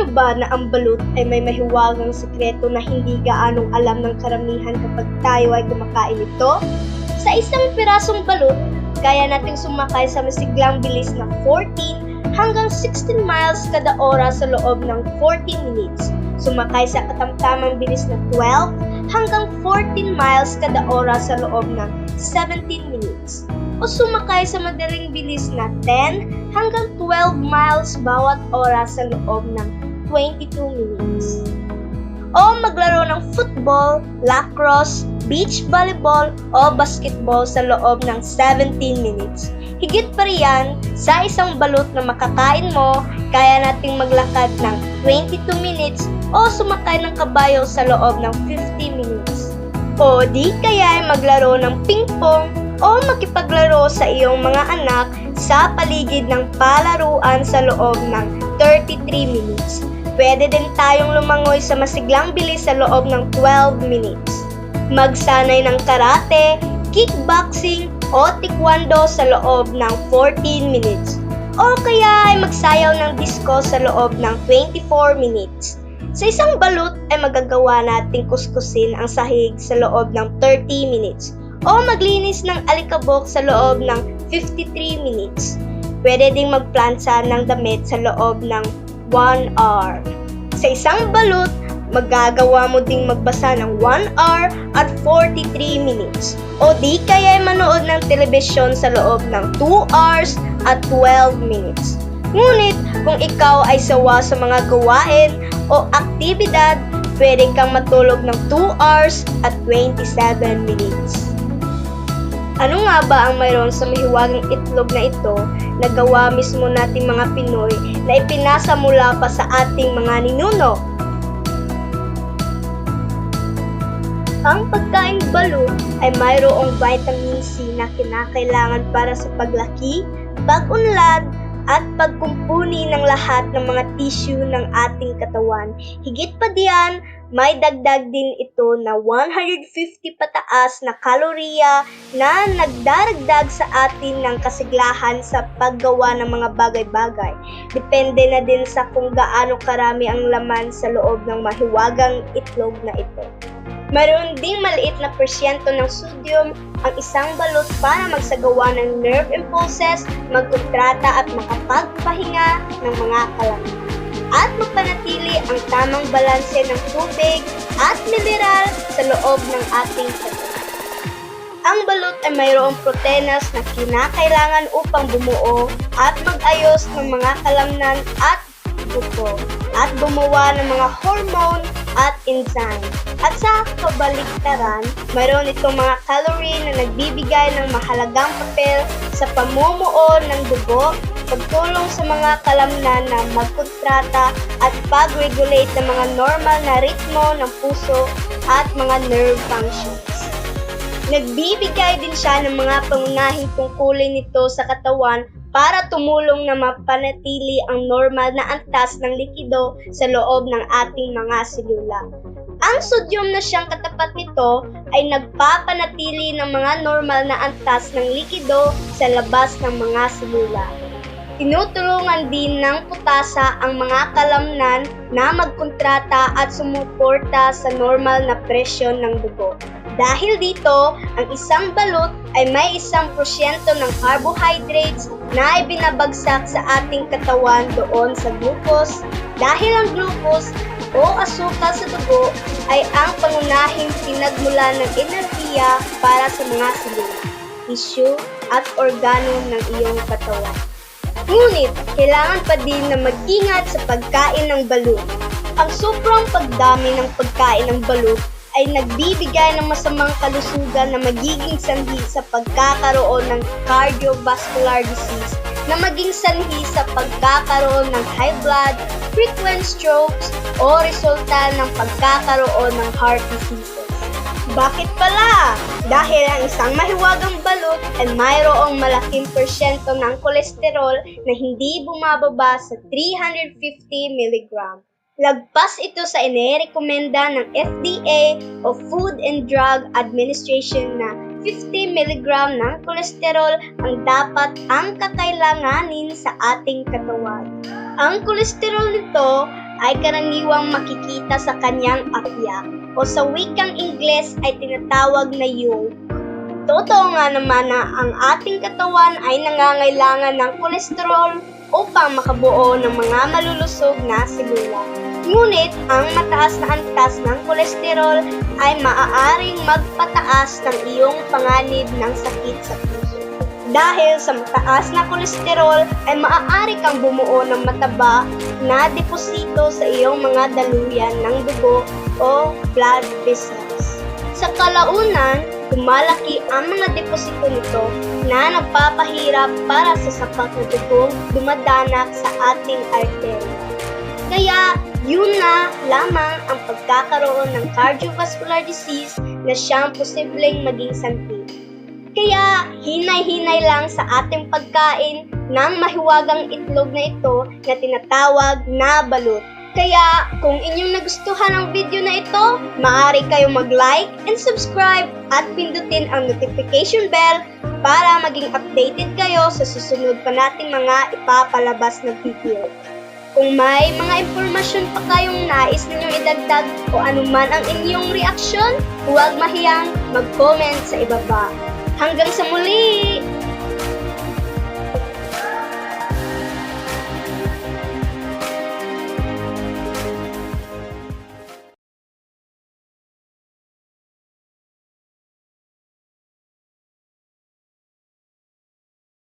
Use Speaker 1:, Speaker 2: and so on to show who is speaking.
Speaker 1: niyo ba na ang balut ay may mahiwagang sekreto na hindi gaanong alam ng karamihan kapag tayo ay kumakain ito? Sa isang pirasong balut, kaya nating sumakay sa masiglang bilis na 14 hanggang 16 miles kada oras sa loob ng 40 minutes. Sumakay sa katamtamang bilis na 12 hanggang 14 miles kada oras sa loob ng 17 minutes. O sumakay sa madaling bilis na 10 hanggang 12 miles bawat oras sa loob ng 22 minutes. O maglaro ng football, lacrosse, beach volleyball o basketball sa loob ng 17 minutes. Higit pa riyan, sa isang balut na makakain mo, kaya nating maglakad ng 22 minutes o sumakay ng kabayo sa loob ng 50 minutes. O di kaya ay maglaro ng ping-pong o makipaglaro sa iyong mga anak sa paligid ng palaruan sa loob ng 33 minutes. Pwede din tayong lumangoy sa masiglang bilis sa loob ng 12 minutes. Magsanay ng karate, kickboxing, o taekwondo sa loob ng 14 minutes. O kaya ay magsayaw ng disco sa loob ng 24 minutes. Sa isang balut ay magagawa nating kuskusin ang sahig sa loob ng 30 minutes o maglinis ng alikabok sa loob ng 53 minutes. Pwede ding magplansa ng damit sa loob ng 1 hour. Sa isang balut, magagawa mo ding magbasa ng 1 hour at 43 minutes. O di kaya ay manood ng telebisyon sa loob ng 2 hours at 12 minutes. Ngunit kung ikaw ay sawa sa mga gawain o aktibidad, pwede kang matulog ng 2 hours at 27 minutes. Ano nga ba ang mayroon sa mahiwagang itlog na ito na gawa mismo nating mga Pinoy na ipinasa mula pa sa ating mga ninuno? Ang pagkain balut ay mayroong vitamin C na kinakailangan para sa paglaki, pag-unlad, at pagkumpuni ng lahat ng mga tissue ng ating katawan. Higit pa diyan, may dagdag din ito na 150 pataas na kalorya na nagdaragdag sa atin ng kasiglahan sa paggawa ng mga bagay-bagay. Depende na din sa kung gaano karami ang laman sa loob ng mahiwagang itlog na ito. Mayroon ding maliit na porsyento ng sodium ang isang balot para magsagawa ng nerve impulses, magkontrata at makapagpahinga ng mga kalamnan. At magpanatili ang tamang balanse ng tubig at mineral sa loob ng ating katawan. Ang balot ay mayroong protenas na kinakailangan upang bumuo at mag-ayos ng mga kalamnan at dugo at gumawa ng mga hormone at enzyme. At sa kabaliktaran, mayroon itong mga calorie na nagbibigay ng mahalagang papel sa pamumuo ng dugo, pagtulong sa mga kalamnan na magkontrata at pag-regulate ng mga normal na ritmo ng puso at mga nerve functions. Nagbibigay din siya ng mga pangunahing tungkulin nito sa katawan para tumulong na mapanatili ang normal na antas ng likido sa loob ng ating mga selula. Ang sodium na siyang katapat nito ay nagpapanatili ng mga normal na antas ng likido sa labas ng mga selula. Tinutulungan din ng putasa ang mga kalamnan na magkontrata at sumuporta sa normal na presyon ng dugo. Dahil dito, ang isang balot ay may isang prosyento ng carbohydrates na ibinabagsak sa ating katawan doon sa glucose dahil ang glucose o asukal sa dugo ay ang pangunahing pinagmula ng enerhiya para sa mga selula, tissue at organo ng iyong katawan. Ngunit, kailangan pa din na mag-ingat sa pagkain ng balut. Ang sobrang pagdami ng pagkain ng balut ay nagbibigay ng masamang kalusugan na magiging sanhi sa pagkakaroon ng cardiovascular disease na maging sanhi sa pagkakaroon ng high blood, frequent strokes, o resulta ng pagkakaroon ng heart diseases. Bakit pala? Dahil ang isang mahiwagang balut ay mayroong malaking porsyento ng kolesterol na hindi bumababa sa 350 mg. Lagpas ito sa inirekomenda ng FDA o Food and Drug Administration na 50 mg ng kolesterol ang dapat ang kakailanganin sa ating katawan. Ang kolesterol nito ay karaniwang makikita sa kanyang apya o sa wikang Ingles ay tinatawag na yolk. Totoo nga naman na ang ating katawan ay nangangailangan ng kolesterol upang makabuo ng mga malulusog na selula. Ngunit ang mataas na antas ng kolesterol ay maaaring magpataas ng iyong panganib ng sakit sa puso. Dahil sa mataas na kolesterol ay maaari kang bumuo ng mataba na deposito sa iyong mga daluyan ng dugo o blood vessels. Sa kalaunan, lumalaki ang mga deposito nito na nagpapahirap para sa sapat na dugong dumadanak sa ating arterya. Kaya, yun na lamang ang pagkakaroon ng cardiovascular disease na siyang posibleng maging sanhi. Kaya, hinay-hinay lang sa ating pagkain ng mahiwagang itlog na ito na tinatawag na balut. Kaya, kung inyong nagustuhan ang video na ito, maaari kayong mag-like and subscribe at pindutin ang notification bell para maging updated kayo sa susunod pa nating mga ipapalabas na video. Kung may mga impormasyon pa kayong nais ninyong idagdag o anuman ang inyong reaksyon, huwag mahiyang mag-comment sa ibaba. Hanggang sa muli!